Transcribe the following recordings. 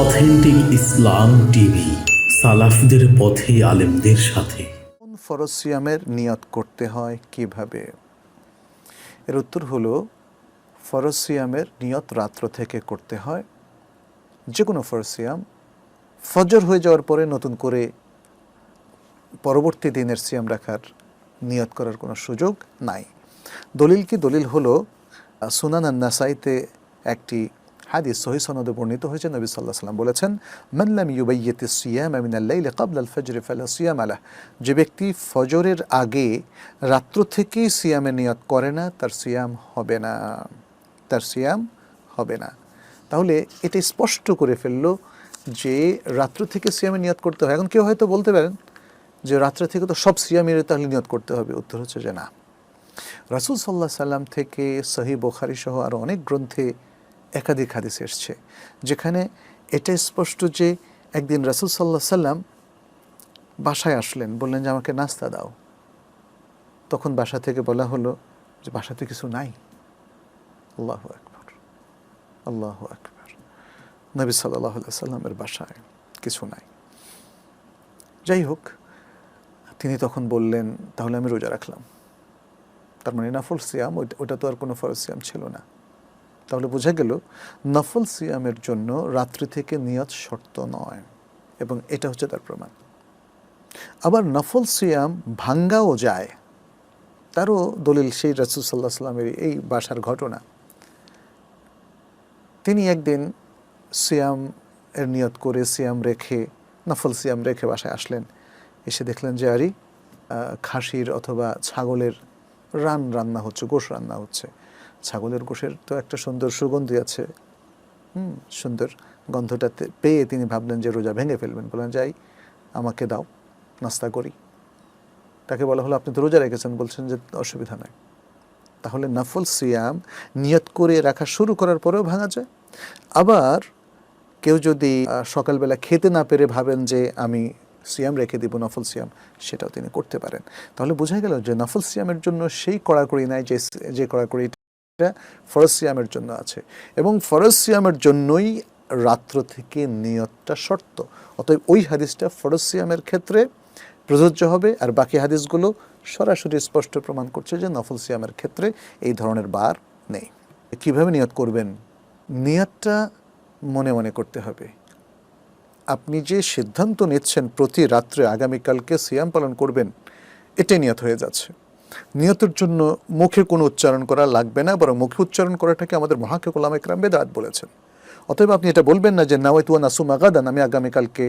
Authentic ইসলাম TV, সালাফদের পথে আলেমদের সাথে। কোন ফরজ সিয়ামের নিয়ত করতে হয়, কীভাবে? এর উত্তর হলো, ফরজ সিয়ামের নিয়ত রাত্র থেকে করতে হয়। যে কোনো ফরজ সিয়াম, ফজর হয়ে যাওয়ার পরে নতুন করে পরবর্তী দিনের সিয়াম রাখার নিয়ত করার কোনো সুযোগ নাই। দলিল কি? দলিল হলো সুনান নাসাইতে একটি হাদিস, সহি সনদে বর্ণিত হয়েছে, নবী সাল্লাহ সাল্লাম বলেছেন মাল্লাম ইউবাইয়তি সিয়াম আমিন আল্লাইল কাবল আল ফজরে ফালা সিয়াম আলাহ যে ব্যক্তি ফজরের আগে রাত্র থেকেই সিয়ামে নিয়ত করে না, তার সিয়াম হবে না। তার সিয়াম হবে না। তাহলে এটা স্পষ্ট করে ফেলল যে রাত্র থেকে সিয়ামে নিয়ত করতে হয়। এখন কেউ হয়তো বলতে পারেন যে রাত্রে থেকে তো সব সিয়ামের তাহলে নিয়ত করতে হবে। উত্তর হচ্ছে যে না। রাসুল সাল্লাহ সাল্লাম থেকে সহি বোখারি সহ আরও অনেক গ্রন্থে একাধিক হাদিস এসছে, যেখানে এটা স্পষ্ট যে একদিন রাসুল সাল্লাহ সাল্লাম বাসায় আসলেন, বললেন যে, আমাকে নাস্তা দাও। তখন বাসা থেকে বলা হলো যে, বাসাতে কিছু নাই। আল্লাহ আকবর আল্লাহ আকবর। নবী সাল্লাহ সাল্লামের বাসায় কিছু নাই। যাই হোক, তিনি তখন বললেন, তাহলে আমি রোজা রাখলাম। তার মানে নফল সিয়াম, ওইটা- ওটা তো আর কোনো ফরজ সিয়াম ছিল না। তাহলে বোঝা গেল নফল সিয়ামের জন্য রাত্রি থেকে নিয়ত শর্ত নয় এবং এটা হচ্ছে তার প্রমাণ। আবার নফল সিয়াম ভাঙ্গাও যায় তারও দলিল সেই রাসুল সাল্লাহ সাল্লামের এই বাসার ঘটনা। তিনি একদিন সিয়াম এর নিয়ত করে সিয়াম রেখে নফল সিয়াম রেখে বাসায় আসলেন। এসে দেখলেন যে আরি আহ, খাসির অথবা ছাগলের রান রান্না হচ্ছে গোশ রান্না হচ্ছে। ছাগলের গোশের তো একটা সুন্দর সুগন্ধি আছে। হুম, সুন্দর গন্ধটাতে পেয়ে তিনি ভাবলেন যে রোজা ভেঙে ফেলবেন। বললেন, যাই, আমাকে দাও, নাস্তা করি। তাকে বলা হলো, আপনি তো রোজা রেখেছেন। বলছেন যে, অসুবিধা নাই। তাহলে নাফল সিয়াম নিয়ত করে রাখা শুরু করার পরেও ভাঙা যায়। আবার কেউ যদি সকালবেলা খেতে না পেরে ভাবেন যে, আমি সিয়াম রেখে দিব, নফল সিয়াম, সেটাও তিনি করতে পারেন। তাহলে বোঝা গেল যে, নফল সিয়ামের জন্য সেই কড়াকড়ি নাই যে যে কড়াকড়িটা ফরজ সিয়ামের জন্য আছে। এবং ফরজ সিয়ামের জন্যই রাত্র থেকে নিয়তটা শর্ত। অতএব ওই হাদিসটা ফরজ সিয়ামের ক্ষেত্রে প্রযোজ্য হবে। আর বাকি হাদিসগুলো সরাসরি স্পষ্ট প্রমাণ করছে যে নফল সিয়ামের ক্ষেত্রে এই ধরনের বার নেই। কীভাবে নিয়ত করবেন? নিয়তটা মনে মনে করতে হবে। আপনি যে সিদ্ধান্ত নিচ্ছেন প্রতি রাত্রে আগামীকালকে সিয়াম পালন করবেন, এটাই নিয়ত হয়ে যাচ্ছে। নিয়তের জন্য মুখে কোনো উচ্চারণ করা লাগবে না, বরং মুখে উচ্চারণ করাটাকে আমাদের মহাকে কোলাম একরাম বেদাত বলেছেন। অতএব আপনি এটা বলবেন না যে নাওয়াইতুয়া নাসুম আগাদান আমি আগামীকালকে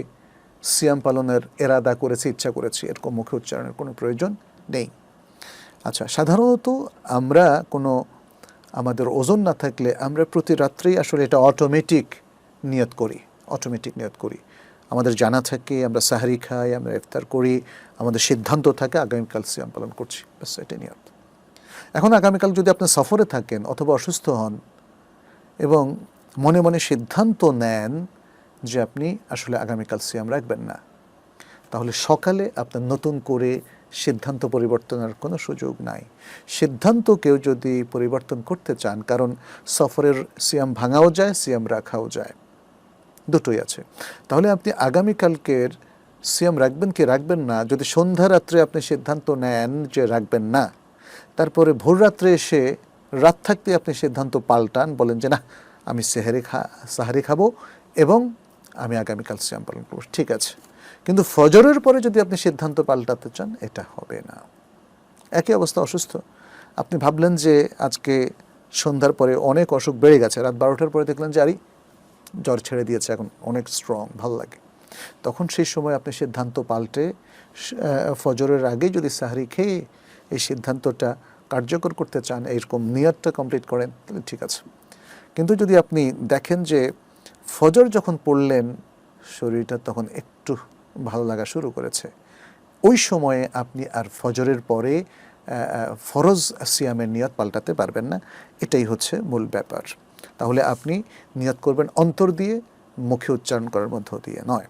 সিয়াম পালনের এরাদা করেছি, ইচ্ছা করেছি, এরকম মুখে উচ্চারণের কোনো প্রয়োজন নেই। আচ্ছা সাধারণত আমরা কোনো, আমাদের ওজন না থাকলে আমরা প্রতি রাত্রেই আসলে এটা অটোমেটিক নিয়ত করি অটোমেটিক নিয়ত করি। আমাদের জানা থাকে, আমরা সাহারি খাই, আমরা ইফতার করি, আমাদের সিদ্ধান্ত থাকে, আগামীকাল সিয়াম পালন করছি। ব্যাস, এটাই নিয়ত। এখন আগামীকাল যদি আপনি সফরে থাকেন অথবা অসুস্থ হন এবং মনে মনে সিদ্ধান্ত নেন যে আপনি আসলে আগামীকাল সিয়াম রাখবেন না, তাহলে সকালে আপনার নতুন করে সিদ্ধান্ত পরিবর্তনের কোনো সুযোগ নাই। সিদ্ধান্ত কেউ যদি পরিবর্তন করতে চান, কারণ সফরের সিয়াম ভাঙাও যায়, সিয়াম রাখাও যায়। দুটোই আছে। তাহলে আপনি আগামীকালকের সিয়াম রাখবেন কি রাখবেন না? যদি সন্ধ্যা রাত্রে আপনি সিদ্ধান্ত নেন যে রাখবেন না, তারপরে ভোর রাত্রে এসে রাত থাকতে আপনি সিদ্ধান্ত পাল্টান, বলেন যে না, আমি সেহারি খা, সাহারি খাব এবং আমি আগামীকাল সিয়াম পালন করব। ঠিক আছে। কিন্তু ফজরের পরে যদি আপনি সিদ্ধান্ত পাল্টাতে চান, এটা হবে না। একই অবস্থা, অসুস্থ। আপনি ভাবলেন যে আজকে সন্ধ্যার পরে অনেক অসুখ বেড়ে গেছে। রাত বারোটার পরে দেখলেন যে, আরে জ্বর ছেড়ে দিয়েছে, এখন অনেক স্ট্রং ভালো লাগে। তখন সেই সময় আপনি সিদ্ধান্ত পাল্টে ফজরের আগে যদি সাহারি খেয়ে এই সিদ্ধান্তটা কার্যকর করতে চান, এরকম নিয়তটা কমপ্লিট করেন, তাহলে ঠিক আছে। কিন্তু যদি আপনি দেখেন যে ফজর যখন পড়লেন, শরীরটা তখন একটু ভালো লাগা শুরু করেছে। ওই সময়ে আপনি আর ফজরের পরে ফরজ সিয়ামের নিয়ত পাল্টাতে পারবেন না। এটাই হচ্ছে মূল ব্যাপার। তাহলে আপনি নিয়াত করবেন অন্তর দিয়ে মুখে উচ্চারণ করার মধ্য দিয়ে। নয়।